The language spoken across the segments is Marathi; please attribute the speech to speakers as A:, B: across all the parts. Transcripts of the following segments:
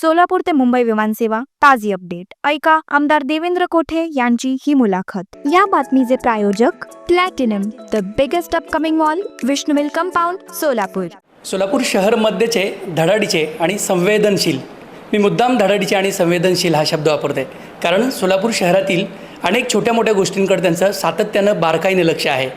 A: सोलापूर ते मुंबई विमानसेवा ताजी अपडेट. ऐका आमदार देवेंद्र कोठे यांची ही मुलाखत. या बातमीचे प्रायोजक platinum the biggest upcoming mall विष्णुविल compound Solapur.
B: Solapur शहरमध्येचे धडाडीचे आणि संवेदनशील. मी मुद्दाम धडाडीचे आणि संवेदनशील हा शब्द वापरते. कारण सोलापूर शहरातील अनेक छोट्या मोठ्या गोष्टींकडे त्यांचं सातत्यानं बारकाईने लक्ष आहे.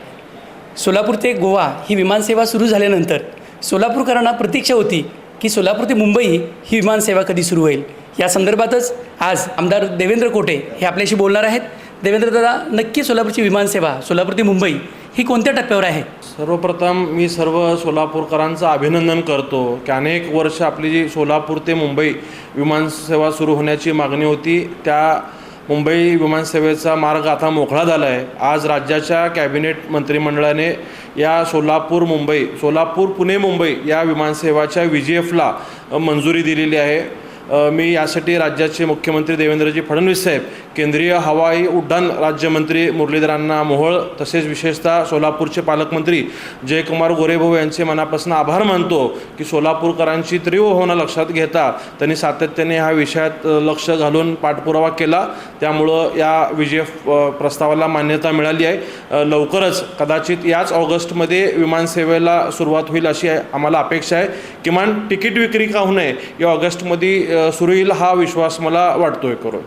B: सोलापूर ते गोवा ही विमानसेवा सुरू झाल्यानंतर सोलापूरकरांना प्रतीक्षा होती की सोलापूर ते मुंबई ही विमानसेवा कधी सुरू होईल? या संदर्भातच आज आमदार देवेंद्र कोटे हे आपल्याशी बोलणार आहेत. देवेंद्र दादा नक्की सोलापूरची विमानसेवा सोलापूर ते मुंबई ही कोणत्या टप्प्यावर आहे?
C: सर्वप्रथम मी सर्व सोलापूरकरांचं अभिनंदन करतो की अनेक वर्ष आपली जी सोलापूर ते मुंबई विमानसेवा सुरू होण्याची मागणी होती त्या मुंबई विमानसेवेचा मार्ग आता मोकळा झाला आहे आज राज्याच्या कॅबिनेट मंत्रिमंडळाने या सोलापूर मुंबई सोलापूर पुणे मुंबई या विमानसेवाच्या व्ही जी एफला मंजुरी दिलेली आहे. मी यासाठी राज्याचे मुख्यमंत्री देवेंद्रजी फडणवीस साहेब केंद्रीय हवाई उड्डाण राज्यमंत्री मुरलीधरांना मोहोळ तसेच विशेषतः सोलापूरचे पालकमंत्री जयकुमार गोरेभाऊ यांचे मनापासून आभार मानतो की सोलापूरकरांची तीव्र होणं लक्षात घेता त्यांनी सातत्याने ह्या विषयात लक्ष घालून पाठपुरावा केला. त्यामुळं या विजय प्रस्तावाला मान्यता मिळाली आहे. लवकरच कदाचित याच ऑगस्टमध्ये विमानसेवेला सुरुवात होईल अशी आम्हाला अपेक्षा आहे. किमान तिकीट विक्री का होऊ नये या ऑगस्टमध्ये सुरू येईल हा विश्वास मला वाटतोय करून.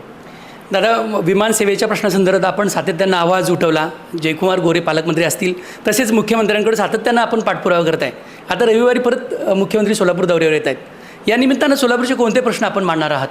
B: दादा विमानसेवेच्या प्रश्नासंदर्भात आपण सातत्यानं आवाज उठवला. जयकुमार गोरे पालकमंत्री असतील. तसेच मुख्यमंत्र्यांकडे सातत्यानं आपण पाठपुरावा करत आहे. आता रविवारी परत मुख्यमंत्री सोलापूर दौऱ्यावर येत आहेत. या निमित्तानं सोलापूरचे कोणते प्रश्न आपण मांडणार आहात?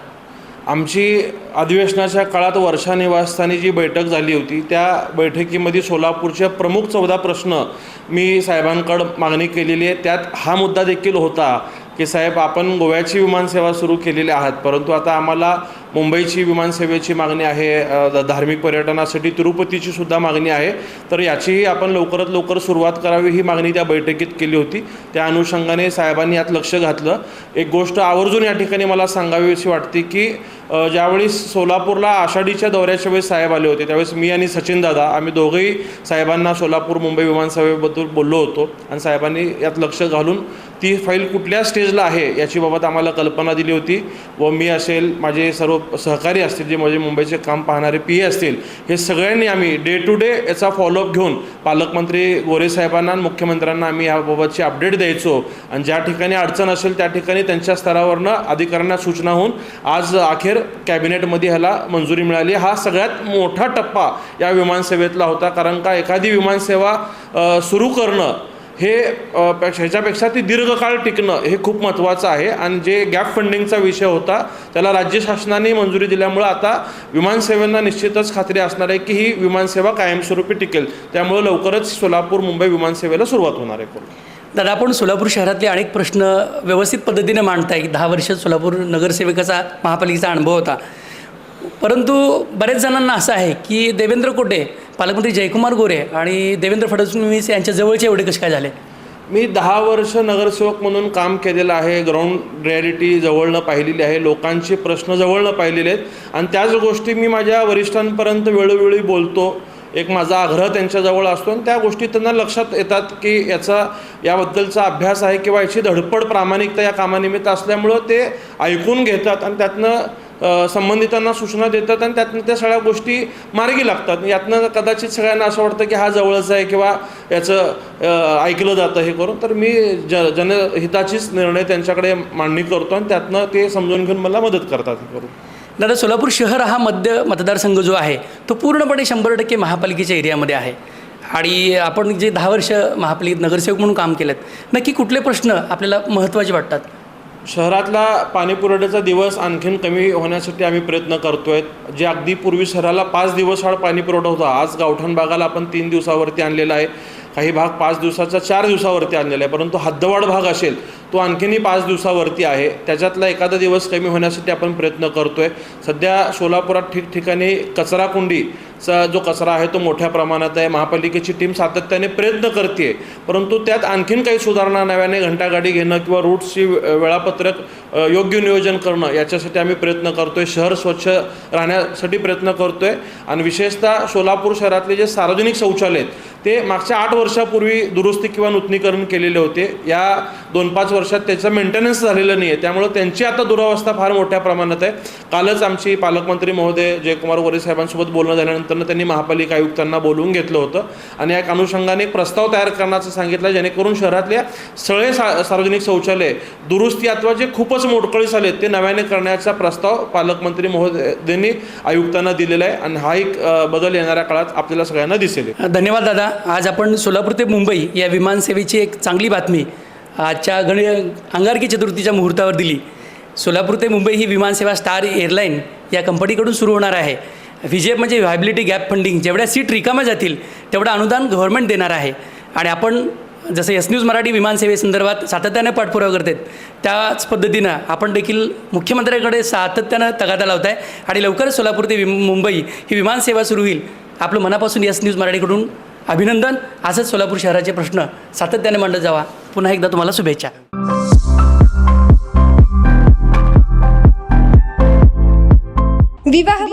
C: आमची अधिवेशनाच्या काळात वर्षा निवासस्थानी जी बैठक झाली होती त्या बैठकीमध्ये सोलापूरचे प्रमुख चौदा प्रश्न मी साहेबांकडं मागणी केलेली आहे. त्यात हा मुद्दा देखील होता. की साहेब आपण गोव्याची विमानसेवा सुरू केलेली आहात परंतु आता आम्हाला मुंबईची विमानसेवेची मागणी आहे धार्मिक पर्यटनासाठी तिरुपतीची सुद्धा मागणी आहे. तर याचीही आपण लवकरात लवकर सुरुवात करावी ही मागणी त्या बैठकीत केली होती. त्या अनुषंगाने साहेबांनी यात लक्ष घातलं. एक गोष्ट आवर्जून या ठिकाणी मला सांगावीशी वाटते की ज्यावेळी सोलापूरला आषाढीच्या दौऱ्याच्या वेळेस साहेब आले होते त्यावेळेस मी आणि सचिन दादा आम्ही दोघंही साहेबांना सोलापूर मुंबई विमानसेवेबद्दल बोललो होतो. आणि साहेबांनी यात लक्ष घालून ती फाईल कुठल्या स्टेजला आहे याची बाबत आम्हाला कल्पना दिली होती व मी असेल माझे सर्व सहकारी असतील जे माझे मुंबईचे काम पाहणारे पी ए असतील हे सगळ्यांनी आम्ही डे टू डे याचा फॉलोअप घेऊन पालकमंत्री गोरेसाहेबांना आणि मुख्यमंत्र्यांना आम्ही याबाबतची अपडेट द्यायचो. आणि ज्या ठिकाणी अडचण असेल त्या ठिकाणी त्यांच्या स्तरावरनं अधिकाऱ्यांना सूचना होऊन आज अखेर कॅबिनेटमध्ये ह्याला मंजुरी मिळाली. हा सगळ्यात मोठा टप्पा या विमानसेवेतला होता. कारण का एखादी विमानसेवा सुरू करणं हे पेक्षा ह्याच्यापेक्षा ती दीर्घकाळ टिकणं हे खूप महत्त्वाचं आहे. आणि जे गॅप फंडिंगचा विषय होता त्याला राज्य शासनाने मंजुरी दिल्यामुळं आता विमानसेवांना निश्चितच खात्री असणार आहे की ही विमानसेवा कायमस्वरूपी टिकेल. त्यामुळं लवकरच सोलापूर मुंबई विमानसेवेला सुरुवात होणार आहे करून
B: दादा आपण सोलापूर शहरातले अनेक प्रश्न व्यवस्थित पद्धतीने मांडताय. दहा वर्ष सोलापूर नगरसेविकाचा महापालिकेचा अनुभव होता. परंतु बरेच जणांना असं आहे की देवेंद्र कोटे पालकमंत्री जयकुमार गोरे आणि देवेंद्र फडणवीस यांच्या जवळचे एवढे कसे काय झाले?
C: मी दहा वर्ष नगरसेवक म्हणून काम केलेलं आहे ग्राउंड रिॲलिटी जवळनं पाहिलेली आहे लोकांचे प्रश्न जवळनं पाहिलेले आहेत. आणि त्याच गोष्टी मी माझ्या वरिष्ठांपर्यंत वेळोवेळी बोलतो. एक माझा आग्रह त्यांच्याजवळ असतो आणि त्या गोष्टी त्यांना लक्षात येतात की याचा याबद्दलचा अभ्यास आहे किंवा याची धडपड प्रामाणिकता या कामानिमित्त असल्यामुळं ते ऐकून घेतात आणि त्यातनं संबंधितांना सूचना देतात आणि त्यातनं त्या सगळ्या गोष्टी मार्गी लागतात. यातनं कदाचित सगळ्यांना असं वाटतं की हा जवळच आहे किंवा याचं ऐकलं जातं हे करून. तर मी ज जनहिताचीच निर्णय त्यांच्याकडे मांडणी करतो आणि त्यातनं ते समजून घेऊन मला मदत करतात हे करून.
B: दादा सोलापूर शहर हा मध्य मतदारसंघ जो आहे तो पूर्णपणे शंभर टक्के महापालिकेच्या एरियामध्ये आहे. आणि आपण जे दहा वर्ष महापालिकेत नगरसेवक म्हणून काम केलं नक्की कुठले प्रश्न आपल्याला महत्त्वाचे वाटतात?
C: शहरातला पाणी पुरवठ्याचा दिवस आणखीन कमी होण्यासाठी आम्ही प्रयत्न करतो आहे जे अगदी पूर्वी शहराला पाच दिवस आड पाणी पुरवठा होता आज गावठाण भागाला आपण तीन दिवसावरती आणलेला आहे. काही भाग पाच दिवसाचा चार दिवसावरती आणलेला आहे परंतु हद्दवाढ भाग असेल तो आणखीनही पाच दिवसावरती आहे. त्याच्यातला एखादा दिवस कमी होण्यासाठी आपण प्रयत्न करतो आहे सध्या सोलापुरात ठिकठिकाणी कचराकुंडीचा जो कचरा आहे तो मोठ्या प्रमाणात आहे. महापालिकेची टीम सातत्याने प्रयत्न करते परंतु त्यात आणखीन काही सुधारणा नव्याने घंटागाडी घेणं किंवा रूट्सची वे- वेळापत्रक योग्य नियोजन करणं याच्यासाठी आम्ही प्रयत्न करतो आहे शहर स्वच्छ राहण्यासाठी प्रयत्न करतो आहे आणि विशेषतः सोलापूर शहरातले जे सार्वजनिक शौचालय आहेत ते मागच्या आठ वर्षापूर्वी दुरुस्ती किंवा नूतनीकरण केलेले होते. या दोन पाच वर्षात त्याचं मेंटेनन्स झालेलं नाही आहे त्यामुळं त्यांची आता दुरावस्था फार मोठ्या प्रमाणात आहे. कालच आमची पालकमंत्री महोदय जयकुमार गोरे साहेबांसोबत बोलणं झाल्यानंतर त्यांनी महापालिका आयुक्तांना बोलवून घेतलं होतं. आणि या अनुषंगाने एक प्रस्ताव तयार करण्याचं सांगितलं जेणेकरून शहरातल्या सगळे सा सार्वजनिक शौचालय दुरुस्ती अथवा जे खूपच मोडकळीस आले ते नव्याने करण्याचा प्रस्ताव पालकमंत्री महोदयांनी आयुक्तांना दिलेला आहे. आणि हा एक बदल येणाऱ्या काळात आपल्याला सगळ्यांना दिसेल.
B: धन्यवाद दादा. आज आपण सोलापूर ते मुंबई या विमानसेवेची एक चांगली बातमी आजच्या गण अंगारकी चतुर्थीच्या मुहूर्तावर दिली. सोलापूर ते मुंबई ही विमानसेवा स्टार एअरलाईन या कंपनीकडून सुरू होणार आहे. विजय म्हणजे व्हायबिलिटी गॅप फंडिंग. जेवढ्या सीट रिकाम्या जातील तेवढं अनुदान गव्हर्नमेंट देणार आहे. आणि आपण जसं एस न्यूज मराठी विमानसेवेसंदर्भात सातत्याने पाठपुरावा करतात त्याच पद्धतीनं आपण देखील मुख्यमंत्र्यांकडे सातत्यानं तगादा लावत आहे आणि लवकरच सोलापूर ते विम मुंबई ही विमानसेवा सुरू होईल. आपलं मनापासून एस न्यूज मराठीकडून अभिनंदन. असंच सोलापूर शहराचे प्रश्न सातत्याने मांडत जावा. पुन्हा एकदा तुम्हाला शुभेच्छा.